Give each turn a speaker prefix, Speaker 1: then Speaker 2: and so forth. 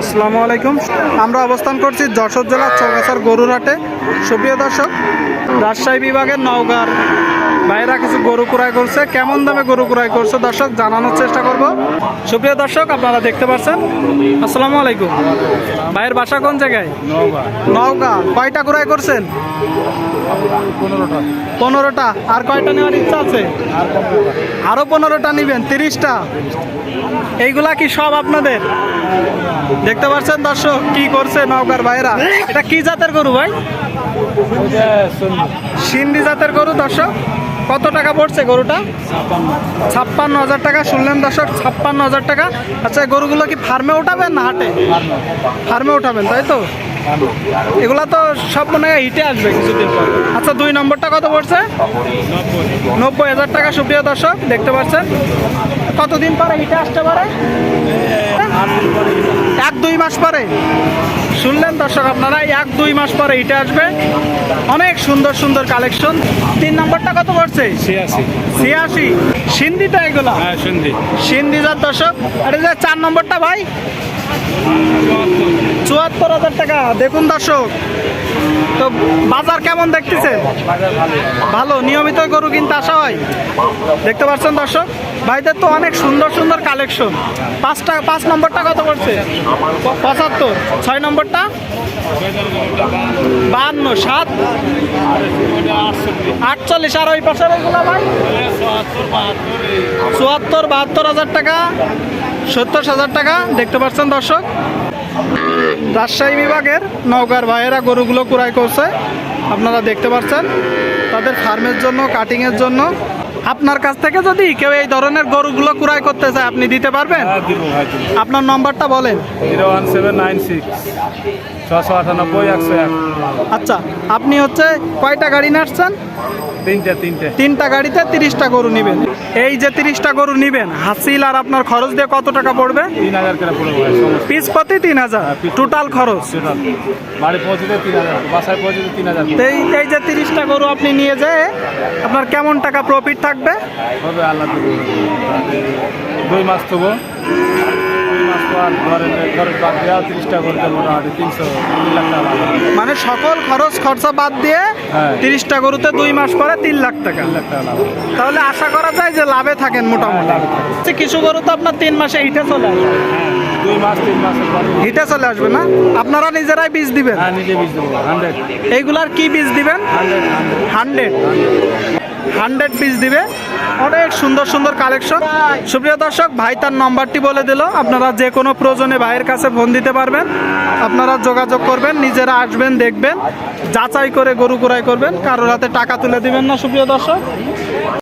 Speaker 1: আসসালামু আলাইকুম। আমরা অবস্থান করছি যশোর জেলার চৌগাছার গরুরহাটে। সুপ্রিয় দর্শক রাজশাহী বিভাগের নওগাঁর ভাইয়েরা কিছু গরু ক্রয় করছে কেমন দামে গরু ক্রয় করছে দর্শক জানানোর চেষ্টা করব। সুপ্রিয় দর্শক আপনারা দেখতে পাচ্ছেন। আসসালামু আলাইকুম। ভাইয়ের বাসা কোন জায়গায়? নওগাঁ। কয়টা ক্রয় করছেন? পনেরোটা। আর কয়টা নেওয়ার ইচ্ছা আছে? আরও পনেরোটা। নিবেন তিরিশটা। এইগুলা কি সব আপনাদের? দেখতে পাচ্ছেন দর্শক কি করছে নওগাঁর ভাইরা এটা কি জাতের গরু ভাই? সিন্ধি জাতের গরু দর্শক। কত টাকা পড়ছে গরুটা? ছাপ্পান্ন হাজার টাকা, শুনলেন দর্শক, ছাপ্পান্ন হাজার টাকা। আচ্ছা গরুগুলো কি ফার্মে উঠাবেন না হাটে? ফার্মে উঠাবেন, তাই তো? এগুলা তো সব মনে হয় হিটে আসবে কিছুদিন আচ্ছা দুই নম্বরটা কত পড়ছে? নব্বই হাজার টাকা, সুপ্রিয় দর্শক, দেখতে পাচ্ছেন। কতদিন পরে হিটে আসতে পারে? এক দুই মাস পরে। শুনলেন দর্শক, আপনারা, এক দুই মাস পরে হিটে আসবে। অনেক সুন্দর সুন্দর কালেকশন। তিন নম্বরটা কত পড়ছে?
Speaker 2: ছিয়াশি।
Speaker 1: ছিয়াশি। সিন্ধিটা এগুলা?
Speaker 2: হ্যাঁ সন্ধি।
Speaker 1: সিন্ধি যার দর্শক আর এই যে চার নম্বরটা ভাই? চুয়াত্তর হাজার টাকা। দেখুন দর্শক তো বাজার কেমন দেখতেছে? ভালো নিয়মিত গরু কিনতে আসা হয়। দেখতে পাচ্ছেন দর্শক ভাইদের তো অনেক সুন্দর সুন্দর কালেকশন। পাঁচটা পাঁচ নম্বরটা কত করছে পঁচাত্তর। ছয় নম্বরটা? বাহান্ন সাত। আটচল্লিশ, আর ওই পাশের ওইগুলো চুয়াত্তর, বাহাত্তর হাজার টাকা, সত্তর হাজার টাকা, দেখতে পাচ্ছেন দর্শক? রাজশাহী বিভাগের নৌকার ভাইয়েরা গরুগুলো ক্রয় করছে, আপনারা দেখতে পাচ্ছেন। তাদের ফার্মের জন্য কাটিংয়ের জন্য। আপনার কাছ থেকে যদি কেউ এই ধরনের গরুগুলো ক্রয় করতে চায় আপনি দিতে পারবেন?
Speaker 2: হ্যাঁ দিব
Speaker 1: আপনার নম্বরটা বলেন।
Speaker 2: Zero one seven nine six ছশো আটানব্বই একশো এক।
Speaker 1: আচ্ছা আপনি হচ্ছে কয়টা গাড়ি নাচছেন
Speaker 2: তিনটে তিনটে।
Speaker 1: তিনটা গাড়িতে তিরিশটা গরু নেবেন। এই যে তিরিশটা গরু নেবেন হাসিল আর আপনার খরচ দিয়ে কত টাকা পড়বে?
Speaker 2: তিন হাজার করে পড়ে ভাই সমস্ত।
Speaker 1: পিস প্রতি তিন হাজার টোটাল খরচ।
Speaker 2: বাড়ি পৌঁছতে তিন হাজার বাসায় পৌঁছতে তিন হাজার।
Speaker 1: এই এই যে তিরিশটা গরু আপনি নিয়ে যেয়ে আপনার কেমন টাকা প্রফিট থাকবে?
Speaker 2: হবে আল্লাহ দুই মাস তবু দুই ঘরের ঘরের বাদ দেওয়া তিরিশটা করতে মোটামুটি তিনশো তিন লাখ টাকা
Speaker 1: মানে সকল খরচ খরচা বাদ দিয়ে
Speaker 2: হ্যাঁ।
Speaker 1: তিরিশটা গরুতে দুই মাস পরে তিন লাখ টাকা। তাহলে আশা করা যায় যে লাভে থাকেন মোটামুটি।
Speaker 2: লাভে
Speaker 1: আচ্ছা, কিছু গরু তো আপনার তিন মাসে হিটে চলে আসবে।
Speaker 2: হ্যাঁ দুই মাস তিন মাসের
Speaker 1: হিটে চলে আসবে না? আপনারা নিজেরাই বীজ দিবেন?
Speaker 2: হ্যাঁ নিজে বীজ দেবো হান্ড্রেড
Speaker 1: এইগুলার কি বীজ দিবেন?
Speaker 2: হান্ড্রেড
Speaker 1: হান্ড্রেড হান্ড্রেড পিস দিবে? অনেক সুন্দর সুন্দর কালেকশন। সুপ্রিয় দর্শক, ভাই তার নম্বরটি বলে দিল। আপনারা যে কোনো প্রয়োজনে ভাইয়ের কাছে ফোন দিতে পারবেন। আপনারা যোগাযোগ করবেন, নিজেরা আসবেন, দেখবেন, যাচাই করে গরু ক্রয় করবেন, কারোর হাতে টাকা তুলে দিবেন না, সুপ্রিয় দর্শক।